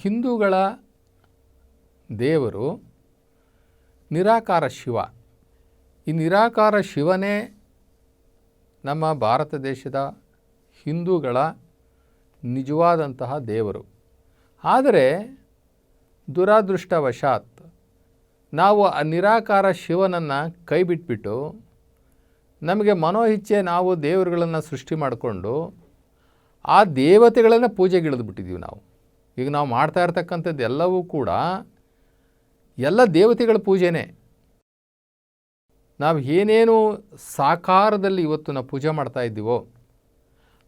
ಹಿಂದೂಗಳ ದೇವರು ನಿರಾಕಾರ ಶಿವ. ಈ ನಿರಾಕಾರ ಶಿವನೇ ನಮ್ಮ ಭಾರತ ದೇಶದ ಹಿಂದೂಗಳ ನಿಜವಾದಂತಹ ದೇವರು. ಆದರೆ ದುರಾದೃಷ್ಟವಶಾತ್ ನಾವು ಆ ನಿರಾಕಾರ ಶಿವನನ್ನು ಕೈಬಿಟ್ಬಿಟ್ಟು ನಮಗೆ ಮನೋಹಿಚ್ಛೆ ನಾವು ದೇವರುಗಳನ್ನು ಸೃಷ್ಟಿ ಮಾಡಿಕೊಂಡು ಆ ದೇವತೆಗಳನ್ನು ಪೂಜೆಗಿಳಿದ್ಬಿಟ್ಟಿದ್ದೀವಿ ನಾವು. ಈಗ ನಾವು ಮಾಡ್ತಾ ಇರ್ತಕ್ಕಂಥದ್ದು ಎಲ್ಲವೂ ಕೂಡ ಎಲ್ಲ ದೇವತೆಗಳ ಪೂಜೆನೇ. ನಾವು ಏನೇನು ಸಾಕಾರದಲ್ಲಿ ಇವತ್ತು ನಾವು ಪೂಜೆ ಮಾಡ್ತಾ ಇದ್ದೀವೋ,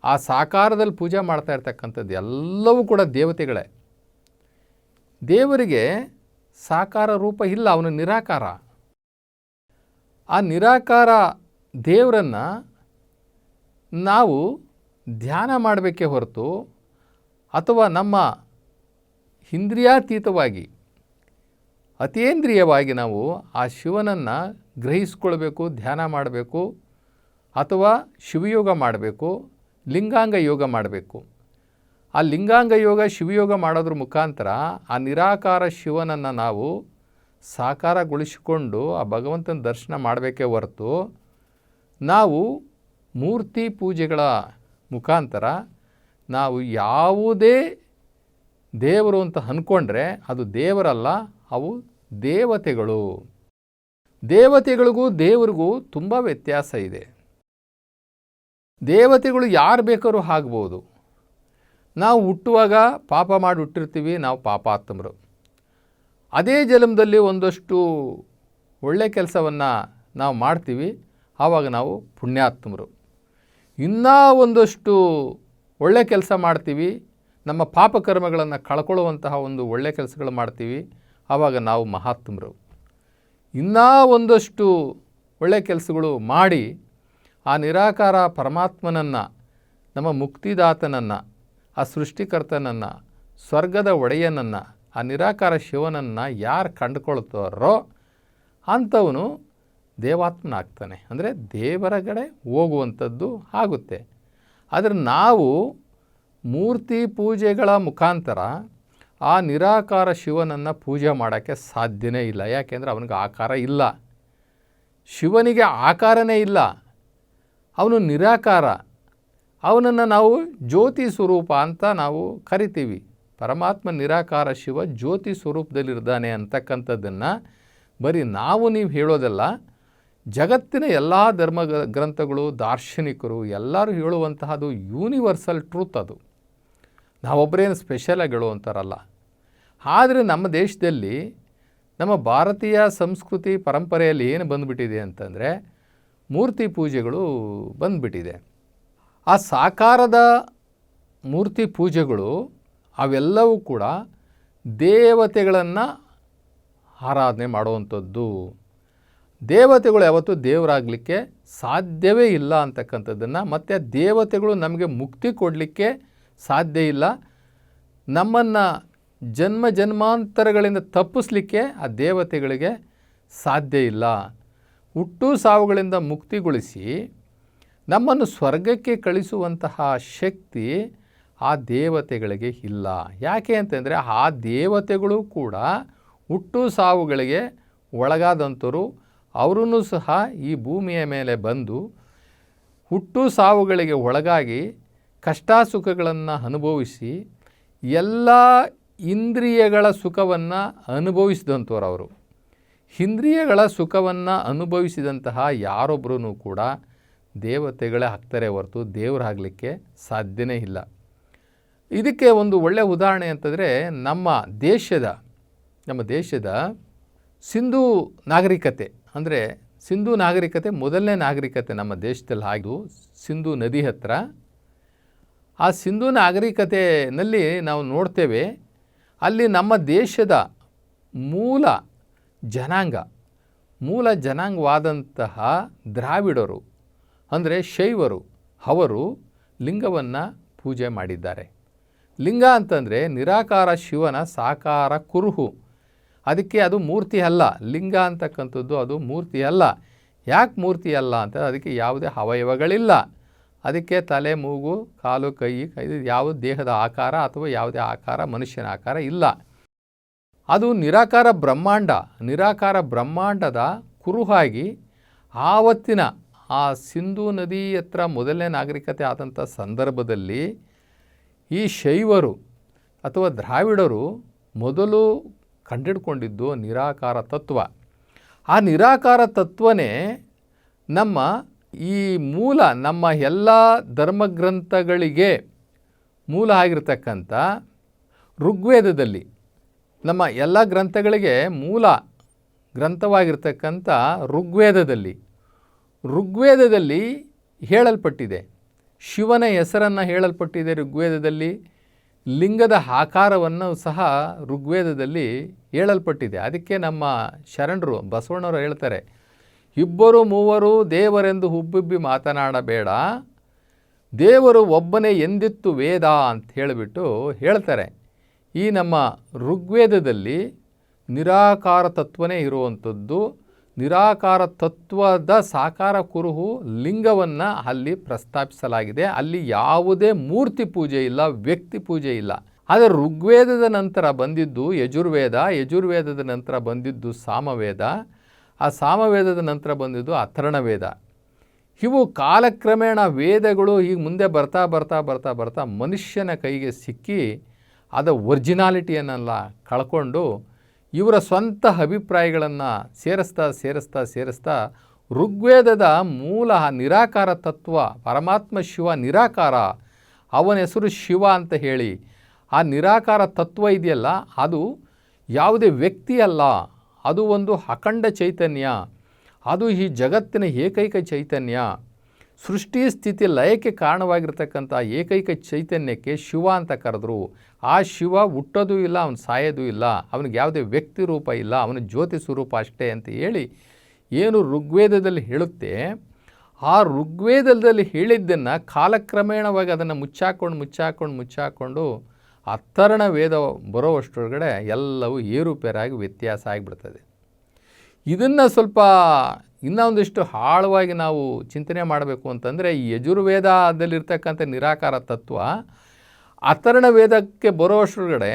ಆ ಸಾಕಾರದಲ್ಲಿ ಪೂಜೆ ಮಾಡ್ತಾ ಇರ್ತಕ್ಕಂಥದ್ದು ಎಲ್ಲವೂ ಕೂಡ ದೇವತೆಗಳೇ. ದೇವರಿಗೆ ಸಾಕಾರ ರೂಪ ಇಲ್ಲ, ಅವನು ನಿರಾಕಾರ. ಆ ನಿರಾಕಾರ ದೇವರನ್ನು ನಾವು ಧ್ಯಾನ ಮಾಡಬೇಕೇ ಹೊರತು, ಅಥವಾ ನಮ್ಮ ಇಂದ್ರಿಯಾತೀತವಾಗಿ ಅತೀಂದ್ರಿಯವಾಗಿ ನಾವು ಆ ಶಿವನನ್ನು ಗ್ರಹಿಸ್ಕೊಳ್ಬೇಕು, ಧ್ಯಾನ ಮಾಡಬೇಕು, ಅಥವಾ ಶಿವಯೋಗ ಮಾಡಬೇಕು, ಲಿಂಗಾಂಗ ಯೋಗ ಮಾಡಬೇಕು. ಆ ಲಿಂಗಾಂಗ ಯೋಗ, ಶಿವಯೋಗ ಮಾಡೋದ್ರ ಮುಖಾಂತರ ಆ ನಿರಾಕಾರ ಶಿವನನ್ನು ನಾವು ಸಾಕಾರಗೊಳಿಸಿಕೊಂಡು ಆ ಭಗವಂತನ ದರ್ಶನ ಮಾಡಬೇಕೇ ಹೊರತು ನಾವು ಮೂರ್ತಿ ಪೂಜೆಗಳ ಮುಖಾಂತರ ನಾವು ಯಾವುದೇ ದೇವರು ಅಂತ ಅಂದ್ಕೊಂಡ್ರೆ ಅದು ದೇವರಲ್ಲ, ಅವು ದೇವತೆಗಳು. ದೇವತೆಗಳಿಗೂ ದೇವರಿಗೂ ತುಂಬ ವ್ಯತ್ಯಾಸ ಇದೆ. ದೇವತೆಗಳು ಯಾರು ಬೇಕಾದ್ರೂ ಆಗ್ಬೋದು. ನಾವು ಹುಟ್ಟುವಾಗ ಪಾಪ ಮಾಡಿ ಹುಟ್ಟಿರ್ತೀವಿ, ನಾವು ಪಾಪಾತ್ಮರು. ಅದೇ ಜನ್ಮದಲ್ಲಿ ಒಂದಷ್ಟು ಒಳ್ಳೆ ಕೆಲಸವನ್ನು ನಾವು ಮಾಡ್ತೀವಿ, ಆವಾಗ ನಾವು ಪುಣ್ಯಾತ್ಮರು. ಇನ್ನೂ ಒಂದಷ್ಟು ಒಳ್ಳೆ ಕೆಲಸ ಮಾಡ್ತೀವಿ ನಮ್ಮ ಪಾಪಕರ್ಮಗಳನ್ನು ಕಳ್ಕೊಳ್ಳುವಂತಹ ಒಂದು ಒಳ್ಳೆಯ ಕೆಲಸಗಳು ಮಾಡ್ತೀವಿ, ಆವಾಗ ನಾವು ಮಹಾತ್ಮರು. ಇನ್ನೂ ಒಂದಷ್ಟು ಒಳ್ಳೆಯ ಕೆಲಸಗಳು ಮಾಡಿ, ಆ ನಿರಾಕಾರ ಪರಮಾತ್ಮನನ್ನು, ನಮ್ಮ ಮುಕ್ತಿದಾತನನ್ನು, ಆ ಸೃಷ್ಟಿಕರ್ತನನ್ನು, ಸ್ವರ್ಗದ ಒಡೆಯನನ್ನು, ಆ ನಿರಾಕಾರ ಶಿವನನ್ನು ಯಾರು ಕಂಡುಕೊಳ್ತಾರೋ ಅಂಥವನು ದೇವಾತ್ಮನಾಗ್ತಾನೆ. ಅಂದರೆ ದೇವರ ಕಡೆ ಹೋಗುವಂಥದ್ದು ಆಗುತ್ತೆ. ಆದರೆ ನಾವು ಮೂರ್ತಿ ಪೂಜೆಗಳ ಮುಖಾಂತರ ಆ ನಿರಾಕಾರ ಶಿವನನ್ನು ಪೂಜೆ ಮಾಡೋಕ್ಕೆ ಸಾಧ್ಯನೇ ಇಲ್ಲ. ಯಾಕೆಂದರೆ ಅವನಿಗೆ ಆಕಾರ ಇಲ್ಲ. ಶಿವನಿಗೆ ಆಕಾರನೇ ಇಲ್ಲ. ಅವನು ನಿರಾಕಾರ. ಅವನನ್ನು ನಾವು ಜ್ಯೋತಿ ಸ್ವರೂಪ ಅಂತ ನಾವು ಕರಿತೀವಿ. ಪರಮಾತ್ಮ ನಿರಾಕಾರ ಶಿವ ಜ್ಯೋತಿ ಸ್ವರೂಪದಲ್ಲಿರ್ತಾನೆ ಅಂತಕ್ಕಂಥದ್ದನ್ನು ಬರೀ ನಾವು ನೀವು ಹೇಳೋದಲ್ಲ, ಜಗತ್ತಿನ ಎಲ್ಲ ಧರ್ಮ ಗ್ರಂಥಗಳು, ದಾರ್ಶನಿಕರು ಎಲ್ಲರೂ ಹೇಳುವಂತಹದು ಯೂನಿವರ್ಸಲ್ ಟ್ರೂತ್ ಅದು. ನಾವೊಬ್ಬರೇನು ಸ್ಪೆಷಲಾಗಿ ಅಂತಾರಲ್ಲ. ಆದರೆ ನಮ್ಮ ದೇಶದಲ್ಲಿ ನಮ್ಮ ಭಾರತೀಯ ಸಂಸ್ಕೃತಿ ಪರಂಪರೆಯಲ್ಲಿ ಏನು ಬಂದುಬಿಟ್ಟಿದೆ ಅಂತಂದರೆ ಮೂರ್ತಿ ಪೂಜೆಗಳು ಬಂದುಬಿಟ್ಟಿದೆ. ಆ ಸಾಕಾರದ ಮೂರ್ತಿ ಪೂಜೆಗಳು ಅವೆಲ್ಲವೂ ಕೂಡ ದೇವತೆಗಳನ್ನು ಆರಾಧನೆ ಮಾಡುವಂಥದ್ದು. ದೇವತೆಗಳು ಯಾವತ್ತೂ ದೇವರಾಗಲಿಕ್ಕೆ ಸಾಧ್ಯವೇ ಇಲ್ಲ ಅಂತಕ್ಕಂಥದ್ದನ್ನು ಮತ್ತು ದೇವತೆಗಳು ನಮಗೆ ಮುಕ್ತಿ ಕೊಡಲಿಕ್ಕೆ ಸಾಧ್ಯ ಇಲ್ಲ. ನಮ್ಮನ್ನು ಜನ್ಮ ಜನ್ಮಾಂತರಗಳಿಂದ ತಪ್ಪಿಸ್ಲಿಕ್ಕೆ ಆ ದೇವತೆಗಳಿಗೆ ಸಾಧ್ಯ ಇಲ್ಲ. ಹುಟ್ಟು ಸಾವುಗಳಿಂದ ಮುಕ್ತಿಗೊಳಿಸಿ ನಮ್ಮನ್ನು ಸ್ವರ್ಗಕ್ಕೆ ಕಳಿಸುವಂತಹ ಶಕ್ತಿ ಆ ದೇವತೆಗಳಿಗೆ ಇಲ್ಲ. ಯಾಕೆ ಅಂತಂದರೆ ಆ ದೇವತೆಗಳು ಕೂಡ ಹುಟ್ಟು ಸಾವುಗಳಿಗೆ ಒಳಗಾದಂಥವರು ಅವರೂ ಸಹ ಈ ಭೂಮಿಯ ಮೇಲೆ ಬಂದು ಹುಟ್ಟು ಸಾವುಗಳಿಗೆ ಒಳಗಾಗಿ ಕಷ್ಟ ಸುಖಗಳನ್ನು ಅನುಭವಿಸಿ ಎಲ್ಲ ಇಂದ್ರಿಯಗಳ ಸುಖವನ್ನು ಅನುಭವಿಸಿದಂಥವ್ರು ಅವರು. ಇಂದ್ರಿಯಗಳ ಸುಖವನ್ನು ಅನುಭವಿಸಿದಂತಹ ಯಾರೊಬ್ಬರೂ ಕೂಡ ದೇವತೆಗಳೇ ಆಗ್ತಾರೆ ಹೊರತು ದೇವರಾಗಲಿಕ್ಕೆ ಸಾಧ್ಯನೇ ಇಲ್ಲ. ಇದಕ್ಕೆ ಒಂದು ಒಳ್ಳೆಯ ಉದಾಹರಣೆ ಅಂತಂದರೆ ನಮ್ಮ ದೇಶದ ನಮ್ಮ ದೇಶದ ಸಿಂಧೂ ನಾಗರಿಕತೆ. ಅಂದರೆ ಸಿಂಧೂ ನಾಗರಿಕತೆ ಮೊದಲನೇ ನಾಗರಿಕತೆ ನಮ್ಮ ದೇಶದಲ್ಲಿ ಆಗಿದ್ದು ಸಿಂಧೂ ನದಿ ಹತ್ತಿರ ಆ ಸಿಂಧೂ ನಾಗರಿಕತೆಯಲ್ಲಿ ನಾವು ನೋಡ್ತೇವೆ, ಅಲ್ಲಿ ನಮ್ಮ ದೇಶದ ಮೂಲ ಜನಾಂಗ, ಮೂಲ ಜನಾಂಗವಾದಂತಹ ದ್ರಾವಿಡರು, ಅಂದರೆ ಶೈವರು, ಅವರು ಲಿಂಗವನ್ನು ಪೂಜೆ ಮಾಡಿದ್ದಾರೆ. ಲಿಂಗ ಅಂತಂದರೆ ನಿರಾಕಾರ ಶಿವನ ಸಾಕಾರ ಕುರುಹು. ಅದಕ್ಕೆ ಅದು ಮೂರ್ತಿ ಅಲ್ಲ, ಲಿಂಗ ಅಂತಕ್ಕಂಥದ್ದು ಅದು ಮೂರ್ತಿ ಅಲ್ಲ. ಯಾಕೆ ಮೂರ್ತಿ ಅಲ್ಲ ಅಂತ, ಅದಕ್ಕೆ ಯಾವುದೇ ಅವಯವಗಳಿಲ್ಲ. ಅದಕ್ಕೆ ತಲೆ, ಮೂಗು, ಕಾಲು, ಕೈ ಕೈ ಯಾವ ದೇಹದ ಆಕಾರ ಅಥವಾ ಯಾವುದೇ ಆಕಾರ, ಮನುಷ್ಯನ ಆಕಾರ ಇಲ್ಲ. ಅದು ನಿರಾಕಾರ ಬ್ರಹ್ಮಾಂಡ. ನಿರಾಕಾರ ಬ್ರಹ್ಮಾಂಡದ ಕುರುಹಾಗಿ ಆವತ್ತಿನ ಆ ಸಿಂಧೂ ನದಿ ಹತ್ರ ಮೊದಲನೇ ನಾಗರಿಕತೆ ಆದಂಥ ಸಂದರ್ಭದಲ್ಲಿ ಈ ಶೈವರು ಅಥವಾ ದ್ರಾವಿಡರು ಮೊದಲು ಕಂಡಿಡ್ಕೊಂಡಿದ್ದು ನಿರಾಕಾರ ತತ್ವ. ಆ ನಿರಾಕಾರ ತತ್ವನೇ ನಮ್ಮ ಈ ಮೂಲ ನಮ್ಮ ಎಲ್ಲ ಧರ್ಮಗ್ರಂಥಗಳಿಗೆ ಮೂಲ ಆಗಿರತಕ್ಕಂಥ ಋಗ್ವೇದದಲ್ಲಿ ನಮ್ಮ ಎಲ್ಲ ಗ್ರಂಥಗಳಿಗೆ ಮೂಲ ಗ್ರಂಥವಾಗಿರ್ತಕ್ಕಂಥ ಋಗ್ವೇದದಲ್ಲಿ ಋಗ್ವೇದದಲ್ಲಿ ಹೇಳಲ್ಪಟ್ಟಿದೆ. ಶಿವನ ಹೆಸರನ್ನು ಹೇಳಲ್ಪಟ್ಟಿದೆ ಋಗ್ವೇದದಲ್ಲಿ, ಲಿಂಗದ ಆಕಾರವನ್ನು ಸಹ ಋಗ್ವೇದದಲ್ಲಿ ಹೇಳಲ್ಪಟ್ಟಿದೆ. ಅದಕ್ಕೆ ನಮ್ಮ ಶರಣರು ಬಸವಣ್ಣವರು ಹೇಳ್ತಾರೆ ಇಬ್ಬರು ಮೂವರು ದೇವರೆಂದು ಹುಬ್ಬಿಬ್ಬಿ ಮಾತನಾಡಬೇಡ. ದೇವರು ಒಬ್ಬನೇ ಎಂದಿತ್ತು ವೇದ ಅಂತ ಹೇಳಿಬಿಟ್ಟು ಹೇಳ್ತಾರೆ. ಈ ನಮ್ಮ ಋಗ್ವೇದದಲ್ಲಿ ನಿರಾಕಾರ ತತ್ವನೇ ಇರುವಂಥದ್ದು. ನಿರಾಕಾರ ತತ್ವದ ಸಾಕಾರ ಕುರುಹು ಲಿಂಗವನ್ನು ಅಲ್ಲಿ ಪ್ರಸ್ತಾಪಿಸಲಾಗಿದೆ. ಅಲ್ಲಿ ಯಾವುದೇ ಮೂರ್ತಿ ಪೂಜೆ ಇಲ್ಲ, ವ್ಯಕ್ತಿ ಪೂಜೆ ಇಲ್ಲ. ಆದರೆ ಋಗ್ವೇದದ ನಂತರ ಬಂದಿದ್ದು ಯಜುರ್ವೇದ, ಯಜುರ್ವೇದದ ನಂತರ ಬಂದಿದ್ದು ಸಾಮವೇದ. ಆ ಸಾಮವೇದದ ನಂತರ ಬಂದಿದ್ದು ಅಥರ್ಣವೇದ ಇವು ಕಾಲಕ್ರಮೇಣ ವೇದಗಳು ಈಗ ಮುಂದೆ ಬರ್ತಾ ಬರ್ತಾ ಬರ್ತಾ ಬರ್ತಾ ಮನುಷ್ಯನ ಕೈಗೆ ಸಿಕ್ಕಿ ಅದ ಒರಿಜಿನಾಲಿಟಿಯನ್ನೆಲ್ಲ ಕಳ್ಕೊಂಡು ಇವರ ಸ್ವಂತ ಅಭಿಪ್ರಾಯಗಳನ್ನು ಸೇರಿಸ್ತಾ ಸೇರಿಸ್ತಾ ಸೇರಿಸ್ತಾ ಋಗ್ವೇದದ ಮೂಲ ನಿರಾಕಾರ ತತ್ವ, ಪರಮಾತ್ಮ ಶಿವ ನಿರಾಕಾರ, ಅವನ ಹೆಸರು ಶಿವ ಅಂತ ಹೇಳಿ ಆ ನಿರಾಕಾರ ತತ್ವ ಇದೆಯಲ್ಲ, ಅದು ಯಾವುದೇ ವ್ಯಕ್ತಿ ಅಲ್ಲ ಅದು ಒಂದು ಅಖಂಡ ಚೈತನ್ಯ, ಅದು ಈ ಜಗತ್ತಿನ ಏಕೈಕ ಚೈತನ್ಯ. ಸೃಷ್ಟಿ ಸ್ಥಿತಿ ಲಯಕ್ಕೆ ಕಾರಣವಾಗಿರ್ತಕ್ಕಂಥ ಏಕೈಕ ಚೈತನ್ಯಕ್ಕೆ ಶಿವ ಅಂತ ಕರೆದ್ರು. ಆ ಶಿವ ಹುಟ್ಟೋದೂ ಇಲ್ಲ, ಅವನು ಸಾಯೋದು ಇಲ್ಲ, ಅವನಿಗೆ ಯಾವುದೇ ವ್ಯಕ್ತಿ ರೂಪ ಇಲ್ಲ, ಅವನ ಜ್ಯೋತಿ ಸ್ವರೂಪ ಅಷ್ಟೇ ಅಂತ ಹೇಳಿ ಏನು ಋಗ್ವೇದದಲ್ಲಿ ಹೇಳುತ್ತೆ, ಆ ಋಗ್ವೇದದಲ್ಲಿ ಹೇಳಿದ್ದನ್ನು ಕಾಲಕ್ರಮೇಣವಾಗಿ ಅದನ್ನು ಮುಚ್ಚಾಕೊಂಡು ಮುಚ್ಚಾಕೊಂಡು ಮುಚ್ಚಾಕೊಂಡು ಅಥರ್ಣ ವೇದ ಬರೋವಷ್ಟರೊಳಗಡೆ ಎಲ್ಲವೂ ಏರುಪೇರಾಗಿ ವ್ಯತ್ಯಾಸ ಆಗಿಬಿಡ್ತದೆ. ಇದನ್ನು ಸ್ವಲ್ಪ ಇನ್ನೊಂದಿಷ್ಟು ಆಳವಾಗಿ ನಾವು ಚಿಂತನೆ ಮಾಡಬೇಕು ಅಂತಂದರೆ ಈ ಯಜುರ್ವೇದದಲ್ಲಿರ್ತಕ್ಕಂಥ ನಿರಾಕಾರ ತತ್ವ ಅಥರ್ಣ ವೇದಕ್ಕೆ ಬರೋಷ್ಟರೊಳಗಡೆ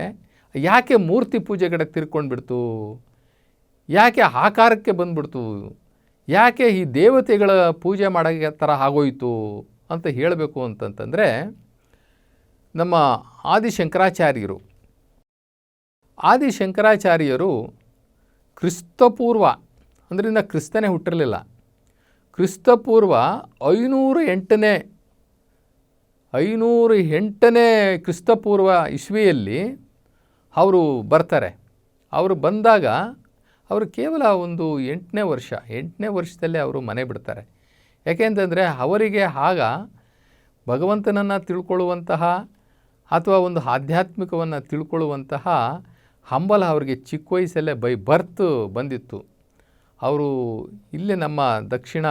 ಯಾಕೆ ಮೂರ್ತಿ ಪೂಜೆ ಕಡೆ ತಿರ್ಕೊಂಡ್ಬಿಡ್ತು? ಯಾಕೆ ಆಕಾರಕ್ಕೆ ಬಂದ್ಬಿಡ್ತು? ಯಾಕೆ ಈ ದೇವತೆಗಳ ಪೂಜೆ ಮಾಡೋಕ್ಕೆ ಥರ ಆಗೋಯಿತು ಅಂತ ಹೇಳಬೇಕು ಅಂತಂತಂದರೆ ನಮ್ಮ ಆದಿಶಂಕರಾಚಾರ್ಯರು. ಆದಿಶಂಕರಾಚಾರ್ಯರು ಕ್ರಿಸ್ತಪೂರ್ವ, ಅಂದ್ರಿಂದ ಕ್ರಿಸ್ತನೇ ಹುಟ್ಟಿರಲಿಲ್ಲ. ಕ್ರಿಸ್ತಪೂರ್ವ ಐನೂರು ಎಂಟನೇ ಐನೂರು ಎಂಟನೇ ಕ್ರಿಸ್ತಪೂರ್ವ ಇಸ್ವಿಯಲ್ಲಿ ಅವರು ಬರ್ತಾರೆ. ಅವರು ಬಂದಾಗ ಅವರು ಕೇವಲ ಒಂದು ಎಂಟನೇ ವರ್ಷ, ಎಂಟನೇ ವರ್ಷದಲ್ಲೇ ಅವರು ಮನೆ ಬಿಡ್ತಾರೆ. ಯಾಕೆಂತಂದರೆ ಅವರಿಗೆ ಆಗ ಭಗವಂತನನ್ನು ತಿಳ್ಕೊಳ್ಳುವಂತಹ ಅಥವಾ ಒಂದು ಆಧ್ಯಾತ್ಮಿಕವನ್ನು ತಿಳ್ಕೊಳ್ಳುವಂತಹ ಹಂಬಲ ಅವರಿಗೆ ಚಿಕ್ಕ ವಯಸ್ಸಲ್ಲೇ ಬೈ ಬರ್ತ್ ಬಂದಿತ್ತು. ಅವರು ಇಲ್ಲೇ ನಮ್ಮ ದಕ್ಷಿಣ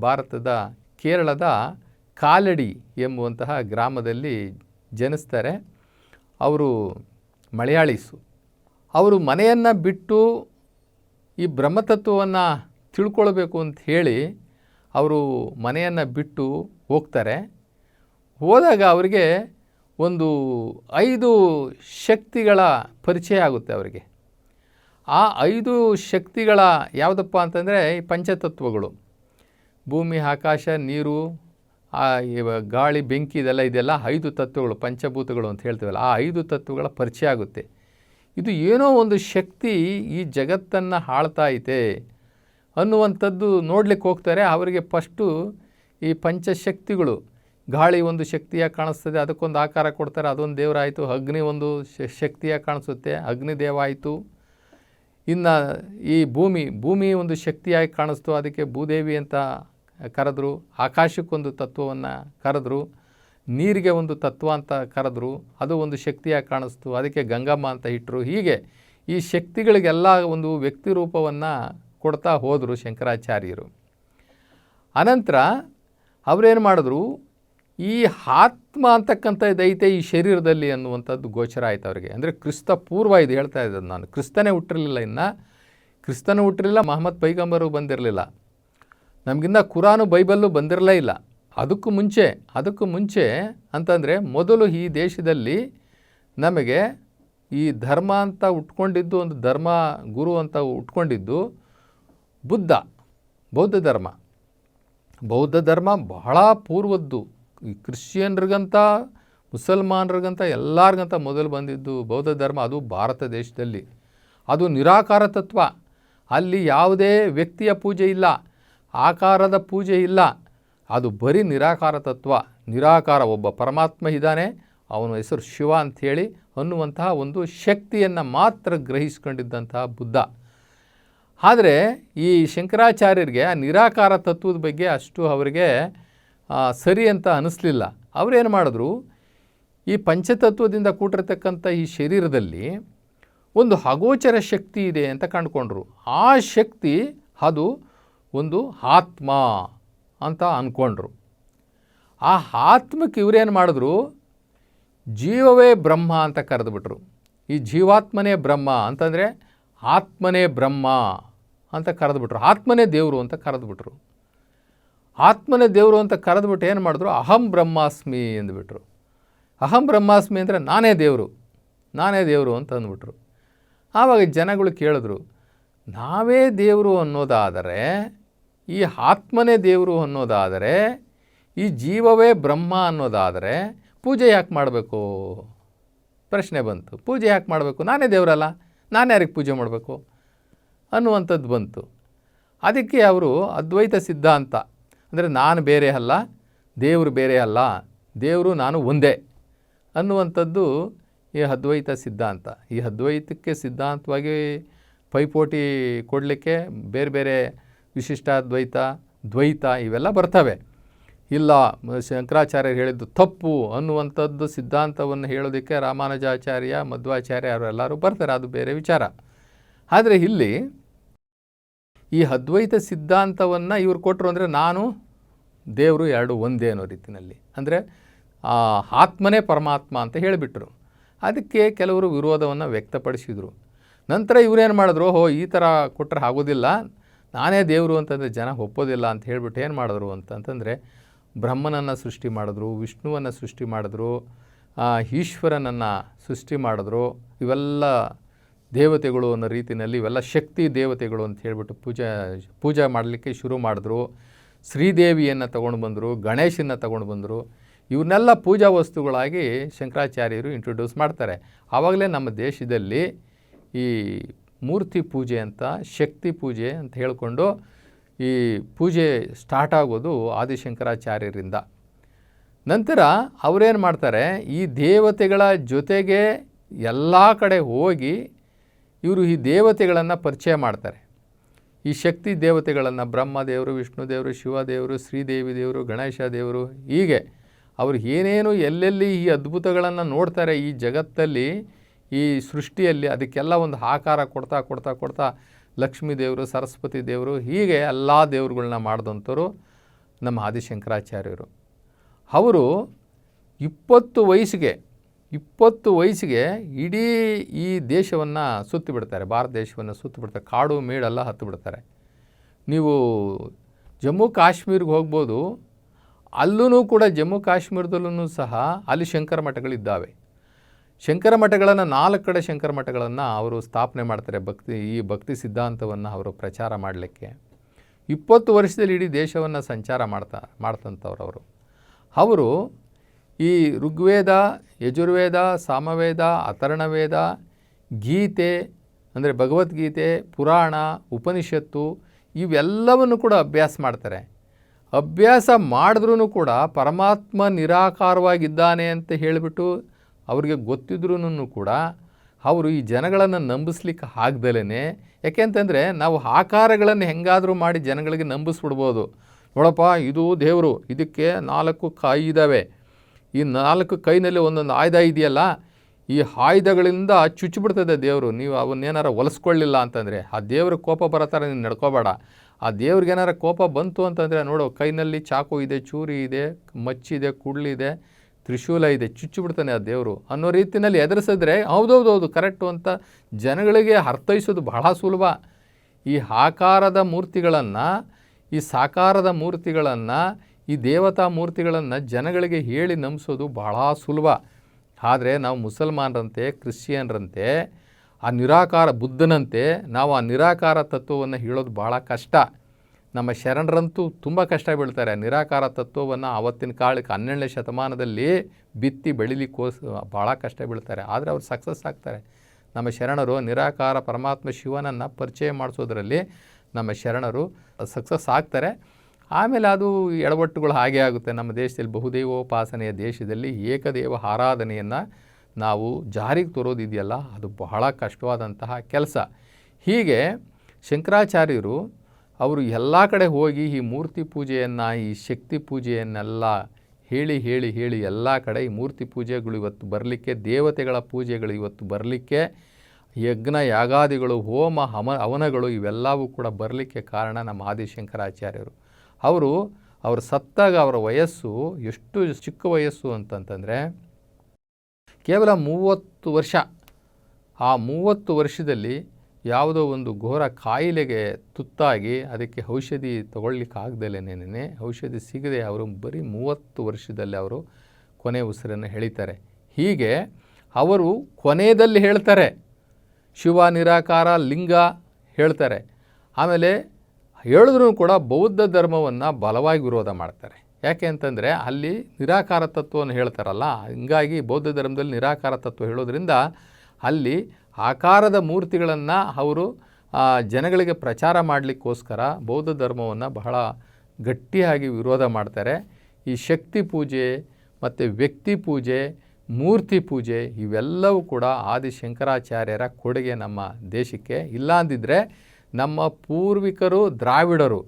ಭಾರತದ ಕೇರಳದ ಕಾಲಡಿ ಎಂಬುವಂತಹ ಗ್ರಾಮದಲ್ಲಿ ಜನಿಸ್ತಾರೆ. ಅವರು ಮಲಯಾಳೀಸು. ಅವರು ಮನೆಯನ್ನು ಬಿಟ್ಟು ಈ ಬ್ರಹ್ಮತತ್ವವನ್ನು ತಿಳ್ಕೊಳ್ಬೇಕು ಅಂತ ಹೇಳಿ ಅವರು ಮನೆಯನ್ನು ಬಿಟ್ಟು ಹೋಗ್ತಾರೆ. ಹೋದಾಗ ಅವರಿಗೆ ಒಂದು ಐದು ಶಕ್ತಿಗಳ ಪರಿಚಯ ಆಗುತ್ತೆ ಅವರಿಗೆ. ಆ ಐದು ಶಕ್ತಿಗಳ ಯಾವುದಪ್ಪ ಅಂತಂದರೆ ಈ ಪಂಚತತ್ವಗಳು. ಭೂಮಿ, ಆಕಾಶ, ನೀರು ಗಾಳಿ, ಬೆಂಕಿ ಇದೆಲ್ಲ ಇದೆಲ್ಲ ಐದು ತತ್ವಗಳು, ಪಂಚಭೂತಗಳು ಅಂತ ಹೇಳ್ತೀವಲ್ಲ, ಆ ಐದು ತತ್ವಗಳ ಪರಿಚಯ ಆಗುತ್ತೆ. ಇದು ಏನೋ ಒಂದು ಶಕ್ತಿ ಈ ಜಗತ್ತನ್ನು ಆಳ್ತಾ ಐತೆ ಅನ್ನುವಂಥದ್ದು ನೋಡ್ಲಿಕ್ಕೆ ಹೋಗ್ತಾರೆ. ಅವರಿಗೆ ಫಸ್ಟು ಈ ಪಂಚಶಕ್ತಿಗಳು ಗಾಳಿ ಒಂದು ಶಕ್ತಿಯಾಗಿ ಕಾಣಿಸ್ತದೆ, ಅದಕ್ಕೊಂದು ಆಕಾರ ಕೊಡ್ತಾರೆ, ಅದೊಂದು ದೇವರಾಯಿತು. ಅಗ್ನಿ ಒಂದು ಶಕ್ತಿಯಾಗಿ ಕಾಣಿಸುತ್ತೆ, ಅಗ್ನಿ ದೇವ ಆಯಿತು ಇನ್ನು ಈ ಭೂಮಿ ಭೂಮಿ ಒಂದು ಶಕ್ತಿಯಾಗಿ ಕಾಣಿಸ್ತು, ಅದಕ್ಕೆ ಭೂದೇವಿ ಅಂತ ಕರೆದ್ರು, ಆಕಾಶಕ್ಕೊಂದು ತತ್ವವನ್ನು ಕರೆದ್ರು, ನೀರಿಗೆ ಒಂದು ತತ್ವ ಅಂತ ಕರೆದ್ರು, ಅದು ಒಂದು ಶಕ್ತಿಯಾಗಿ ಕಾಣಿಸ್ತು, ಅದಕ್ಕೆ ಗಂಗಮ್ಮ ಅಂತ ಇಟ್ಟರು ಹೀಗೆ ಈ ಶಕ್ತಿಗಳಿಗೆಲ್ಲ ಒಂದು ವ್ಯಕ್ತಿ ರೂಪವನ್ನು ಕೊಡ್ತಾ ಹೋದರು ಶಂಕರಾಚಾರ್ಯರು. ಅನಂತರ ಅವರೇನು ಮಾಡಿದ್ರು ಈ ಆತ್ಮ ಅಂತಕ್ಕಂಥ ಇದೈತೆ ಈ ಶರೀರದಲ್ಲಿ ಅನ್ನುವಂಥದ್ದು ಗೋಚರ ಆಯ್ತು ಅವರಿಗೆ. ಅಂದರೆ ಕ್ರಿಸ್ತ ಪೂರ್ವ ಇದು ಹೇಳ್ತಾ ಇದ್ದದ್ದು ನಾನು. ಕ್ರಿಸ್ತನೇ ಹುಟ್ಟಿರಲಿಲ್ಲ ಇನ್ನು. ಕ್ರಿಸ್ತನ ಹುಟ್ಟಿರಲಿಲ್ಲ, ಮಹಮ್ಮದ್ ಪೈಗಂಬರು ಬಂದಿರಲಿಲ್ಲ. ನಮಗಿಂತ ಕುರಾನು, ಬೈಬಲ್ಲು ಬಂದಿರಲೇ ಇಲ್ಲ. ಅದಕ್ಕೂ ಮುಂಚೆ ಅದಕ್ಕೂ ಮುಂಚೆ ಅಂತಂದರೆ ಮೊದಲು ಈ ದೇಶದಲ್ಲಿ ನಮಗೆ ಈ ಧರ್ಮ ಅಂತ ಉಟ್ಕೊಂಡಿದ್ದು, ಒಂದು ಧರ್ಮ ಗುರು ಅಂತ ಉಟ್ಕೊಂಡಿದ್ದು ಬುದ್ಧ, ಬೌದ್ಧ ಧರ್ಮ. ಬೌದ್ಧ ಧರ್ಮ ಬಹಳ ಪೂರ್ವದ್ದು. ಕ್ರಿಶ್ಚಿಯನ್ರಿಗಂತ, ಮುಸಲ್ಮಾನ್ರಿಗಂತ, ಎಲ್ಲರಿಗಂತ ಮೊದಲು ಬಂದಿದ್ದು ಬೌದ್ಧ ಧರ್ಮ, ಅದು ಭಾರತ ದೇಶದಲ್ಲಿ. ಅದು ನಿರಾಕಾರ ತತ್ವ. ಅಲ್ಲಿ ಯಾವುದೇ ವ್ಯಕ್ತಿಯ ಪೂಜೆ ಇಲ್ಲ, ಆಕಾರದ ಪೂಜೆ ಇಲ್ಲ. ಅದು ಬರೀ ನಿರಾಕಾರ ತತ್ವ. ನಿರಾಕಾರ ಒಬ್ಬ ಪರಮಾತ್ಮ ಇದ್ದಾನೆ, ಅವನ ಹೆಸರು ಶಿವ ಅಂಥೇಳಿ ಅನ್ನುವಂತಹ ಒಂದು ಶಕ್ತಿಯನ್ನು ಮಾತ್ರ ಗ್ರಹಿಸ್ಕೊಂಡಿದ್ದಂತಹ ಬುದ್ಧ. ಆದರೆ ಈ ಶಂಕರಾಚಾರ್ಯರಿಗೆ ಆ ನಿರಾಕಾರ ತತ್ವದ ಬಗ್ಗೆ ಅಷ್ಟು ಅವರಿಗೆ ಸರಿ ಅಂತ ಅನ್ನಿಸ್ಲಿಲ್ಲ ಅವರೇನು ಮಾಡಿದ್ರು, ಈ ಪಂಚತತ್ವದಿಂದ ಕೂಟಿರ್ತಕ್ಕಂಥ ಈ ಶರೀರದಲ್ಲಿ ಒಂದು ಅಗೋಚರ ಶಕ್ತಿ ಇದೆ ಅಂತ ಕಂಡುಕೊಂಡ್ರು. ಆ ಶಕ್ತಿ ಅದು ಒಂದು ಆತ್ಮ ಅಂತ ಅಂದ್ಕೊಂಡ್ರು ಆ ಆತ್ಮಕ್ಕೆ ಇವರೇನು ಮಾಡಿದ್ರು, ಜೀವವೇ ಬ್ರಹ್ಮ ಅಂತ ಕರೆದುಬಿಟ್ರು. ಈ ಜೀವಾತ್ಮನೇ ಬ್ರಹ್ಮ ಅಂತಂದರೆ ಆತ್ಮನೇ ಬ್ರಹ್ಮ ಅಂತ ಕರೆದುಬಿಟ್ರು. ಆತ್ಮನೇ ದೇವರು ಅಂತ ಕರೆದುಬಿಟ್ರು. ಆತ್ಮನೇ ದೇವರು ಅಂತ ಕರೆದ್ಬಿಟ್ಟು ಏನು ಮಾಡಿದ್ರು? ಅಹಂ ಬ್ರಹ್ಮಾಸ್ಮಿ ಅಂದ್ಬಿಟ್ರು ಅಹಂ ಬ್ರಹ್ಮಾಸ್ಮಿ ಅಂದರೆ ನಾನೇ ದೇವರು ನಾನೇ ದೇವರು ಅಂತ ಅಂದ್ಬಿಟ್ರು. ಆವಾಗ ಜನಗಳು ಕೇಳಿದ್ರು, ನಾವೇ ದೇವರು ಅನ್ನೋದಾದರೆ, ಈ ಆತ್ಮನೇ ದೇವರು ಅನ್ನೋದಾದರೆ, ಈ ಜೀವವೇ ಬ್ರಹ್ಮ ಅನ್ನೋದಾದರೆ ಪೂಜೆ ಯಾಕೆ ಮಾಡಬೇಕು? ಪ್ರಶ್ನೆ ಬಂತು. ಪೂಜೆ ಯಾಕೆ ಮಾಡಬೇಕು? ನಾನೇ ದೇವರಲ್ಲ, ನಾನು ಯಾರಿಗೆ ಪೂಜೆ ಮಾಡಬೇಕು? ಅನ್ನುವಂಥದ್ದು ಬಂತು. ಅದಕ್ಕೆ ಅವರು ಅದ್ವೈತ ಸಿದ್ಧಾಂತ ಅಂದರೆ ನಾನು ಬೇರೆ ಅಲ್ಲ, ದೇವರು ಬೇರೆ ಅಲ್ಲ, ದೇವರು ನಾನು ಒಂದೇ ಅನ್ನುವಂಥದ್ದು ಈ ಅದ್ವೈತ ಸಿದ್ಧಾಂತ. ಈ ಅದ್ವೈತಕ್ಕೆ ಸಿದ್ಧಾಂತವಾಗಿ ಪೈಪೋಟಿ ಕೊಡಲಿಕ್ಕೆ ಬೇರೆ ಬೇರೆ ವಿಶಿಷ್ಟ ದ್ವೈತ ದ್ವೈತ ಇವೆಲ್ಲ ಬರ್ತವೆ. ಇಲ್ಲ, ಶಂಕರಾಚಾರ್ಯರು ಹೇಳಿದ್ದು ತಪ್ಪು ಅನ್ನುವಂಥದ್ದು ಸಿದ್ಧಾಂತವನ್ನು ಹೇಳೋದಕ್ಕೆ ರಾಮಾನುಜಾಚಾರ್ಯ, ಮಧ್ವಾಚಾರ್ಯ ಅವರೆಲ್ಲರೂ ಬರ್ತಾರೆ, ಅದು ಬೇರೆ ವಿಚಾರ. ಆದರೆ ಇಲ್ಲಿ ಈ ಅದ್ವೈತ ಸಿದ್ಧಾಂತವನ್ನು ಇವ್ರು ಕೊಟ್ಟರು ಅಂದರೆ ನಾನು, ದೇವರು ಎರಡು ಒಂದೇ ಅನ್ನೋ ರೀತಿಯಲ್ಲಿ ಅಂದರೆ ಆತ್ಮನೇ ಪರಮಾತ್ಮ ಅಂತ ಹೇಳಿಬಿಟ್ರು. ಅದಕ್ಕೆ ಕೆಲವರು ವಿರೋಧವನ್ನು ವ್ಯಕ್ತಪಡಿಸಿದರು. ನಂತರ ಇವರೇನು ಮಾಡಿದ್ರು ಹೋ ಈ ಥರ ಕೊಟ್ಟರೆ ಆಗೋದಿಲ್ಲ, ನಾನೇ ದೇವರು ಅಂತಂದರೆ ಜನ ಒಪ್ಪೋದಿಲ್ಲ ಅಂತ ಹೇಳಿಬಿಟ್ಟು ಏನು ಮಾಡಿದ್ರು ಅಂತಂತಂದರೆ ಬ್ರಹ್ಮನನ್ನು ಸೃಷ್ಟಿ ಮಾಡಿದ್ರು, ವಿಷ್ಣುವನ್ನು ಸೃಷ್ಟಿ ಮಾಡಿದ್ರು ಈಶ್ವರನನ್ನು ಸೃಷ್ಟಿ ಮಾಡಿದ್ರು, ಇವೆಲ್ಲ ದೇವತೆಗಳು ಅನ್ನೋ ರೀತಿಯಲ್ಲಿ ಇವೆಲ್ಲ ಶಕ್ತಿ ದೇವತೆಗಳು ಅಂತ ಹೇಳಿಬಿಟ್ಟು ಪೂಜಾ, ಪೂಜೆ ಮಾಡಲಿಕ್ಕೆ ಶುರು ಮಾಡಿದ್ರು. ಶ್ರೀದೇವಿಯನ್ನು ತಗೊಂಡು ಬಂದರು ಗಣೇಶನ ತಗೊಂಡು ಬಂದರು. ಇವನ್ನೆಲ್ಲ ಪೂಜಾ ವಸ್ತುಗಳಾಗಿ ಶಂಕರಾಚಾರ್ಯರು ಇಂಟ್ರೊಡ್ಯೂಸ್ ಮಾಡ್ತಾರೆ. ಆವಾಗಲೇ ನಮ್ಮ ದೇಶದಲ್ಲಿ ಈ ಮೂರ್ತಿ ಪೂಜೆ ಅಂತ, ಶಕ್ತಿ ಪೂಜೆ ಅಂತ ಹೇಳಿಕೊಂಡು ಈ ಪೂಜೆ ಸ್ಟಾರ್ಟ್ ಆಗೋದು ಆದಿಶಂಕರಾಚಾರ್ಯರಿಂದ. ನಂತರ ಅವರೇನು ಮಾಡ್ತಾರೆ, ಈ ದೇವತೆಗಳ ಜೊತೆಗೆ ಎಲ್ಲ ಕಡೆ ಹೋಗಿ ಇವರು ಈ ದೇವತೆಗಳನ್ನು ಪರಿಚಯ ಮಾಡ್ತಾರೆ. ಈ ಶಕ್ತಿ ದೇವತೆಗಳನ್ನು ಬ್ರಹ್ಮ ದೇವರು, ವಿಷ್ಣು ದೇವರು, ಶಿವ ದೇವರು, ಶ್ರೀದೇವಿ ದೇವರು, ಗಣೇಶ ದೇವರು ಹೀಗೆ ಅವರು ಏನೇನು ಎಲ್ಲೆಲ್ಲಿ ಈ ಅದ್ಭುತಗಳನ್ನು ನೋಡ್ತಾರೆ ಈ ಜಗತ್ತಲ್ಲಿ, ಈ ಸೃಷ್ಟಿಯಲ್ಲಿ ಅದಕ್ಕೆಲ್ಲ ಒಂದು ಆಕಾರ ಕೊಡ್ತಾ ಕೊಡ್ತಾ ಕೊಡ್ತಾ ಲಕ್ಷ್ಮೀ ದೇವರು, ಸರಸ್ವತಿ ದೇವರು ಹೀಗೆ ಎಲ್ಲ ದೇವರುಗಳನ್ನ ಮಾಡಿದಂಥವ್ರು ನಮ್ಮ ಆದಿಶಂಕರಾಚಾರ್ಯರು. ಅವರು ಇಪ್ಪತ್ತು ವಯಸ್ಸಿಗೆ ಇಪ್ಪತ್ತು ವಯಸ್ಸಿಗೆ ಇಡೀ ಈ ದೇಶವನ್ನು ಸುತ್ತಿ ಬಿಡ್ತಾರೆ ಭಾರತ ದೇಶವನ್ನು ಸುತ್ತಿ ಬಿಡ್ತಾರೆ ಕಾಡು ಮೇಡೆಲ್ಲ ಹತ್ತು ಬಿಡ್ತಾರೆ ನೀವು ಜಮ್ಮು ಕಾಶ್ಮೀರ್ಗೆ ಹೋಗ್ಬೋದು ಅಲ್ಲೂ ಕೂಡ ಜಮ್ಮು ಕಾಶ್ಮೀರದಲ್ಲೂ ಸಹ ಅಲ್ಲಿ ಶಂಕರ ಮಠಗಳಿದ್ದಾವೆ ಶಂಕರ ಮಠಗಳನ್ನು ನಾಲ್ಕು ಕಡೆ ಶಂಕರ ಮಠಗಳನ್ನು ಅವರು ಸ್ಥಾಪನೆ ಮಾಡ್ತಾರೆ, ಭಕ್ತಿ, ಈ ಭಕ್ತಿ ಸಿದ್ಧಾಂತವನ್ನು ಅವರು ಪ್ರಚಾರ ಮಾಡಲಿಕ್ಕೆ. ಇಪ್ಪತ್ತು ವರ್ಷದಲ್ಲಿ ಇಡೀ ದೇಶವನ್ನು ಸಂಚಾರ ಮಾಡ್ತಾ ಮಾಡ್ತಂಥವ್ರು ಅವರು ಅವರು ಈ ಋಗ್ವೇದ, ಯಜುರ್ವೇದ, ಸಾಮವೇದ, ಅಥರ್ಣವೇದ, ಗೀತೆ, ಅಂದರೆ ಭಗವದ್ಗೀತೆ, ಪುರಾಣ, ಉಪನಿಷತ್ತು ಇವೆಲ್ಲವನ್ನು ಕೂಡ ಅಭ್ಯಾಸ ಮಾಡ್ತಾರೆ. ಅಭ್ಯಾಸ ಮಾಡಿದ್ರೂ ಕೂಡ ಪರಮಾತ್ಮ ನಿರಾಕಾರವಾಗಿದ್ದಾನೆ ಅಂತ ಹೇಳಿಬಿಟ್ಟು ಅವರಿಗೆ ಗೊತ್ತಿದ್ರೂ ಕೂಡ ಅವರು ಈ ಜನಗಳನ್ನು ನಂಬಿಸ್ಲಿಕ್ಕೆ ಆಗ್ದಲೇ ಯಾಕೆಂತಂದರೆ ನಾವು ಆಕಾರಗಳನ್ನು ಹೆಂಗಾದರೂ ಮಾಡಿ ಜನಗಳಿಗೆ ನಂಬಿಸ್ಬಿಡ್ಬೋದು. ನೋಡಪ್ಪ, ಇದು ದೇವರು, ಇದಕ್ಕೆ ನಾಲ್ಕು ಕಾಯಿ ಇದ್ದಾವೆ ಈ ನಾಲ್ಕು ಕೈನಲ್ಲಿ ಒಂದೊಂದು ಆಯುಧ ಇದೆಯಲ್ಲ, ಈ ಆಯುಧಗಳಿಂದ ಚುಚ್ಚಿಬಿಡ್ತದೆ ದೇವರು. ನೀವು ಅವನ್ನೇನಾರ ಹೊಲಿಸ್ಕೊಳ್ಳಿಲ್ಲ ಅಂತಂದರೆ, ಆ ದೇವ್ರ ಕೋಪ ಬರೋ ಥರ ನೀನು ನಡ್ಕೋಬೇಡ. ಆ ದೇವ್ರಿಗೆ ಏನಾರ ಕೋಪ ಬಂತು ಅಂತಂದರೆ, ನೋಡು, ಕೈನಲ್ಲಿ ಚಾಕು ಇದೆ, ಚೂರಿ ಇದೆ ಮಚ್ಚಿದೆ ಕುಡ್ಲಿದೆ ತ್ರಿಶೂಲ ಇದೆ, ಚುಚ್ಚಿಬಿಡ್ತಾನೆ ಆ ದೇವರು. ಅನ್ನೋ ರೀತಿಯಲ್ಲಿ ಎದುರಿಸಿದ್ರೆ ಹೌದೌದು ಹೌದು ಕರೆಕ್ಟು ಅಂತ ಜನಗಳಿಗೆ ಅರ್ಥೈಸೋದು ಬಹಳ ಸುಲಭ. ಈ ಆಕಾರದ ಮೂರ್ತಿಗಳನ್ನು, ಈ ಸಾಕಾರದ ಮೂರ್ತಿಗಳನ್ನು ಈ ದೇವತಾ ಮೂರ್ತಿಗಳನ್ನು ಜನಗಳಿಗೆ ಹೇಳಿ ನಂಬಿಸೋದು ಬಹಳ ಸುಲಭ. ಆದರೆ ನಾವು ಮುಸಲ್ಮಾನರಂತೆ, ಕ್ರಿಶ್ಚಿಯನ್ರಂತೆ, ಆ ನಿರಾಕಾರ ಬುದ್ಧನಂತೆ ನಾವು ಆ ನಿರಾಕಾರ ತತ್ವವನ್ನು ಹೇಳೋದು ಭಾಳ ಕಷ್ಟ. ನಮ್ಮ ಶರಣರಂತೂ ತುಂಬ ಕಷ್ಟ ಬೀಳ್ತಾರೆ. ನಿರಾಕಾರ ತತ್ವವನ್ನು ಆವತ್ತಿನ ಕಾಲಕ್ಕೆ ಹನ್ನೆರಡನೇ ಶತಮಾನದಲ್ಲಿ ಬಿತ್ತಿ ಬೆಳಿಲಿಕ್ಕೋಸ್ ಭಾಳ ಕಷ್ಟ ಬೀಳ್ತಾರೆ. ಆದರೆ ಅವ್ರು ಸಕ್ಸಸ್ ಆಗ್ತಾರೆ. ನಮ್ಮ ಶರಣರು ನಿರಾಕಾರ ಪರಮಾತ್ಮ ಶಿವನನ್ನು ಪರಿಚಯ ಮಾಡಿಸೋದ್ರಲ್ಲಿ ನಮ್ಮ ಶರಣರು ಸಕ್ಸಸ್ ಆಗ್ತಾರೆ. ಆಮೇಲೆ ಅದು ಎಡವಟ್ಟುಗಳು ಹಾಗೆ ಆಗುತ್ತೆ. ನಮ್ಮ ದೇಶದಲ್ಲಿ ಬಹುದೇವೋಪಾಸನೆಯ ದೇಶದಲ್ಲಿ ಏಕದೇವ ಆರಾಧನೆಯನ್ನು ನಾವು ಜಾರಿಗೆ ತರೋದಿದೆಯಲ್ಲ, ಅದು ಬಹಳ ಕಷ್ಟವಾದಂತಹ ಕೆಲಸ. ಹೀಗೆ ಶಂಕರಾಚಾರ್ಯರು ಅವರು ಎಲ್ಲ ಕಡೆ ಹೋಗಿ ಈ ಮೂರ್ತಿ ಪೂಜೆಯನ್ನು, ಈ ಶಕ್ತಿ ಪೂಜೆಯನ್ನೆಲ್ಲ ಹೇಳಿ ಹೇಳಿ ಹೇಳಿ ಎಲ್ಲ ಕಡೆ ಈ ಮೂರ್ತಿ ಪೂಜೆಗಳು ಇವತ್ತು ಬರಲಿಕ್ಕೆ, ದೇವತೆಗಳ ಪೂಜೆಗಳು ಇವತ್ತು ಬರಲಿಕ್ಕೆ, ಯಜ್ಞ, ಯಾಗಾದಿಗಳು, ಹೋಮ, ಹಮ, ಹವನಗಳು ಇವೆಲ್ಲವೂ ಕೂಡ ಬರಲಿಕ್ಕೆ ಕಾರಣ ನಮ್ಮ ಆದಿಶಂಕರಾಚಾರ್ಯರು. ಅವರು ಅವರು ಸತ್ತಾಗ ಅವರ ವಯಸ್ಸು ಎಷ್ಟು ಚಿಕ್ಕ ವಯಸ್ಸು ಅಂತಂತಂದರೆ ಕೇವಲ ಮೂವತ್ತು ವರ್ಷ. ಆ ಮೂವತ್ತು ವರ್ಷದಲ್ಲಿ ಯಾವುದೋ ಒಂದು ಘೋರ ಕಾಯಿಲೆಗೆ ತುತ್ತಾಗಿ ಅದಕ್ಕೆ ಔಷಧಿ ತೊಗೊಳ್ಲಿಕ್ಕಾಗ್ದಲೇನೇನೆ ಔಷಧಿ ಸಿಗದೆ ಅವರು ಬರೀ ಮೂವತ್ತು ವರ್ಷದಲ್ಲಿ ಅವರು ಕೊನೆ ಉಸಿರನ್ನು ಹೇಳಿತಾರೆ ಹೀಗೆ ಅವರು ಕೊನೆಯಲ್ಲಿ ಹೇಳ್ತಾರೆ. ಶಿವ ನಿರಾಕಾರ ಲಿಂಗ ಹೇಳ್ತಾರೆ. ಆಮೇಲೆ ಹೇಳಿದ್ರೂ ಕೂಡ ಬೌದ್ಧ ಧರ್ಮವನ್ನು ಬಲವಾಗಿ ವಿರೋಧ ಮಾಡ್ತಾರೆ. ಯಾಕೆ ಅಂತಂದರೆ ಅಲ್ಲಿ ನಿರಾಕಾರ ತತ್ವವನ್ನು ಹೇಳ್ತಾರಲ್ಲ, ಹಿಂಗಾಗಿ ಬೌದ್ಧ ಧರ್ಮದಲ್ಲಿ ನಿರಾಕಾರ ತತ್ವ ಹೇಳೋದ್ರಿಂದ ಅಲ್ಲಿ ಆಕಾರದ ಮೂರ್ತಿಗಳನ್ನು ಅವರು ಜನಗಳಿಗೆ ಪ್ರಚಾರ ಮಾಡಲಿಕ್ಕೋಸ್ಕರ ಬೌದ್ಧ ಧರ್ಮವನ್ನು ಬಹಳ ಗಟ್ಟಿಯಾಗಿ ವಿರೋಧ ಮಾಡ್ತಾರೆ. ಈ ಶಕ್ತಿ ಪೂಜೆ ಮತ್ತು ವ್ಯಕ್ತಿ ಪೂಜೆ, ಮೂರ್ತಿ ಪೂಜೆ ಇವೆಲ್ಲವೂ ಕೂಡ ಆದಿಶಂಕರಾಚಾರ್ಯರ ಕೊಡುಗೆ ನಮ್ಮ ದೇಶಕ್ಕೆ. ಇಲ್ಲ ಅಂದಿದ್ರೆ ನಮ್ಮ ಪೂರ್ವಿಕರು ದ್ರಾವಿಡರು.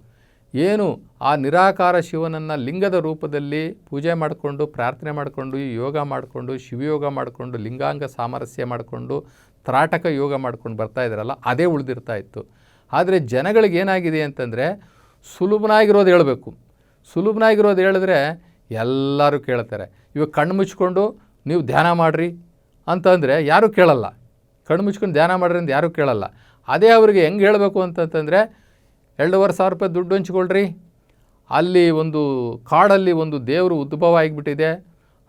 ಏನು? ಆ ನಿರಾಕಾರ ಶಿವನನ್ನು ಲಿಂಗದ ರೂಪದಲ್ಲಿ ಪೂಜೆ ಮಾಡಿಕೊಂಡು, ಪ್ರಾರ್ಥನೆ ಮಾಡಿಕೊಂಡು, ಯೋಗ ಮಾಡಿಕೊಂಡು, ಶಿವಯೋಗ ಮಾಡಿಕೊಂಡು, ಲಿಂಗಾಂಗ ಸಾಮರಸ್ಯ ಮಾಡಿಕೊಂಡು, ತ್ರಾಟಕ ಯೋಗ ಮಾಡ್ಕೊಂಡು ಬರ್ತಾ ಇದ್ದಾರಲ್ಲ, ಅದೇ ಉಳಿದಿರ್ತಾ ಇತ್ತು. ಆದರೆ ಜನಗಳಿಗೆ ಏನಾಗಿದೆ ಅಂತಂದರೆ ಸುಲಭನಾಗಿರೋದು ಹೇಳಬೇಕು. ಸುಲಭನಾಗಿರೋದು ಹೇಳಿದ್ರೆ ಎಲ್ಲರೂ ಕೇಳ್ತಾರೆ. ಇವಾಗ ಕಣ್ಣು ಮುಚ್ಕೊಂಡು ನೀವು ಧ್ಯಾನ ಮಾಡಿರಿ ಅಂತಂದರೆ ಯಾರೂ ಕೇಳಲ್ಲ. ಕಣ್ಣು ಮುಚ್ಕೊಂಡು ಧ್ಯಾನ ಮಾಡ್ರಿ ಅಂತ ಯಾರೂ ಕೇಳಲ್ಲ. ಅದೇ ಅವರಿಗೆ ಹೆಂಗೆ ಹೇಳಬೇಕು ಅಂತಂತಂದರೆ, ಎರಡೂವರೆ ಸಾವಿರ ರೂಪಾಯಿ ದುಡ್ಡು ಹಂಚ್ಕೊಳ್ರಿ. ಅಲ್ಲಿ ಒಂದು ಕಾಡಲ್ಲಿ ಒಂದು ದೇವರು ಉದ್ಭವ ಆಗಿಬಿಟ್ಟಿದೆ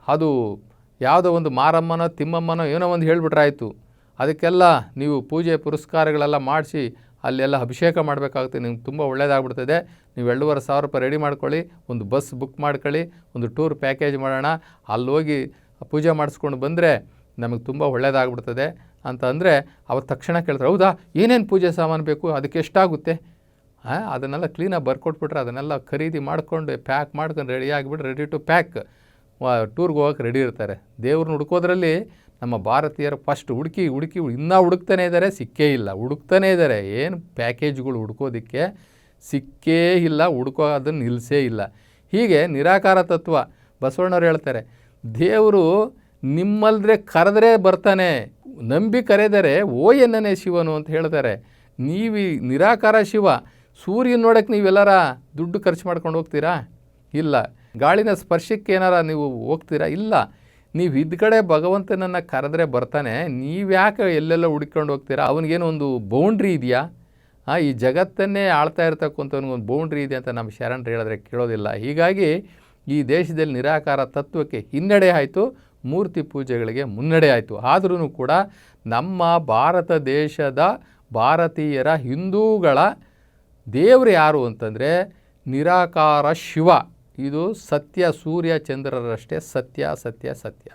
ಅದು ಯಾವುದೋ ಒಂದು ಮಾರಮ್ಮನೋ, ತಿಮ್ಮಮ್ಮನೋ ಏನೋ ಒಂದು ಹೇಳಿಬಿಟ್ರಾಯಿತು ಅದಕ್ಕೆಲ್ಲ ನೀವು ಪೂಜೆ ಪುರಸ್ಕಾರಗಳೆಲ್ಲ ಮಾಡಿಸಿ ಅಲ್ಲೆಲ್ಲ ಅಭಿಷೇಕ ಮಾಡಬೇಕಾಗುತ್ತೆ. ನಿಮ್ಗೆ ತುಂಬ ಒಳ್ಳೆಯದಾಗ್ಬಿಡ್ತದೆ ನೀವು ಎರಡೂವರೆ ಸಾವಿರ ರೂಪಾಯಿ ರೆಡಿ ಮಾಡ್ಕೊಳ್ಳಿ, ಒಂದು ಬಸ್ ಬುಕ್ ಮಾಡ್ಕೊಳ್ಳಿ, ಒಂದು ಟೂರ್ ಪ್ಯಾಕೇಜ್ ಮಾಡೋಣ. ಅಲ್ಲಿ ಹೋಗಿ ಪೂಜೆ ಮಾಡಿಸ್ಕೊಂಡು ಬಂದರೆ ನಮಗೆ ತುಂಬ ಒಳ್ಳೇದಾಗ್ಬಿಡ್ತದೆ. ಅಂತ ಅಂದರೆ ಅವ್ರು ತಕ್ಷಣ ಕೇಳ್ತಾರೆ, ಹೌದಾ? ಏನೇನು ಪೂಜೆ ಸಾಮಾನು ಬೇಕು? ಅದಕ್ಕೆ ಎಷ್ಟಾಗುತ್ತೆ? ಅದನ್ನೆಲ್ಲ ಕ್ಲೀನಾಗಿ ಬರ್ಕೊಟ್ಬಿಟ್ರೆ ಅದನ್ನೆಲ್ಲ ಖರೀದಿ ಮಾಡಿಕೊಂಡು ಪ್ಯಾಕ್ ಮಾಡ್ಕೊಂಡು ರೆಡಿ ಆಗಿಬಿಟ್ರೆ ರೆಡಿ ಟು ಪ್ಯಾಕ್ ಟೂರ್ಗೆ ಹೋಗಕ್ಕೆ ರೆಡಿ ಇರ್ತಾರೆ. ದೇವ್ರನ್ನ ಹುಡ್ಕೋದ್ರಲ್ಲಿ ನಮ್ಮ ಭಾರತೀಯರು ಫಸ್ಟ್ ಹುಡುಕಿ ಹುಡುಕಿ ಇನ್ನೂ ಹುಡುಕ್ತಾನೆ ಇದ್ದಾರೆ ಸಿಕ್ಕೇ ಇಲ್ಲ. ಹುಡುಕ್ತಾನೇ ಇದ್ದಾರೆ ಏನು ಪ್ಯಾಕೇಜ್ಗಳು ಹುಡ್ಕೋದಕ್ಕೆ ಸಿಕ್ಕೇ ಇಲ್ಲ, ಹುಡುಕೋ ಅದನ್ನು ನಿಲ್ಲಿಸೇ ಇಲ್ಲ. ಹೀಗೆ ನಿರಾಕಾರ ತತ್ವ. ಬಸವಣ್ಣವ್ರು ಹೇಳ್ತಾರೆ, ದೇವರು ನಿಮ್ಮಲ್ದ್ರೆ ಕರೆದ್ರೆ ಬರ್ತಾನೆ. ನಂಬಿ ಕರೆದರೆ ಓ ಎನ್ನನೇ ಶಿವನು ಅಂತ ಹೇಳ್ತಾರೆ. ನೀವು ನಿರಾಕಾರ ಶಿವ ಸೂರ್ಯನ ನೋಡೋಕ್ಕೆ ನೀವೆಲ್ಲರ ದುಡ್ಡು ಖರ್ಚು ಮಾಡ್ಕೊಂಡು ಹೋಗ್ತೀರಾ? ಇಲ್ಲ. ಗಾಳಿನ ಸ್ಪರ್ಶಕ್ಕೆ ಏನಾರ ನೀವು ಹೋಗ್ತೀರಾ? ಇಲ್ಲ. ನೀವು ಇದ್ದ ಕಡೆ ಭಗವಂತನನ್ನು ಕರೆದ್ರೆ ಬರ್ತಾನೆ. ನೀವ್ಯಾಕೆ ಎಲ್ಲೆಲ್ಲ ಹುಡ್ಕೊಂಡು ಹೋಗ್ತೀರಾ? ಅವನಿಗೇನು ಒಂದು ಬೌಂಡ್ರಿ ಇದೆಯಾ? ಆ, ಈ ಜಗತ್ತನ್ನೇ ಆಳ್ತಾ ಇರ್ತಕ್ಕಂಥವ್ನಿಗೊಂದು ಬೌಂಡ್ರಿ ಇದೆ ಅಂತ ನಮ್ಮ ಶರಣರು ಹೇಳಿದ್ರೆ ಕೇಳೋದಿಲ್ಲ. ಹೀಗಾಗಿ ಈ ದೇಶದಲ್ಲಿ ನಿರಾಕಾರ ತತ್ವಕ್ಕೆ ಹಿನ್ನಡೆ ಆಯಿತು. ಮೂರ್ತಿ ಪೂಜೆಗಳಿಗೆ ಮುನ್ನಡೆ ಆಯಿತು. ಆದ್ರೂ ಕೂಡ ನಮ್ಮ ಭಾರತ ದೇಶದ ಭಾರತೀಯರ ಹಿಂದೂಗಳ ದೇವರು ಯಾರು ಅಂತಂದರೆ ನಿರಾಕಾರ ಶಿವ. ಇದು ಸತ್ಯ, ಸೂರ್ಯ, ಚಂದ್ರರಷ್ಟೇ ಸತ್ಯ ಸತ್ಯ ಸತ್ಯ.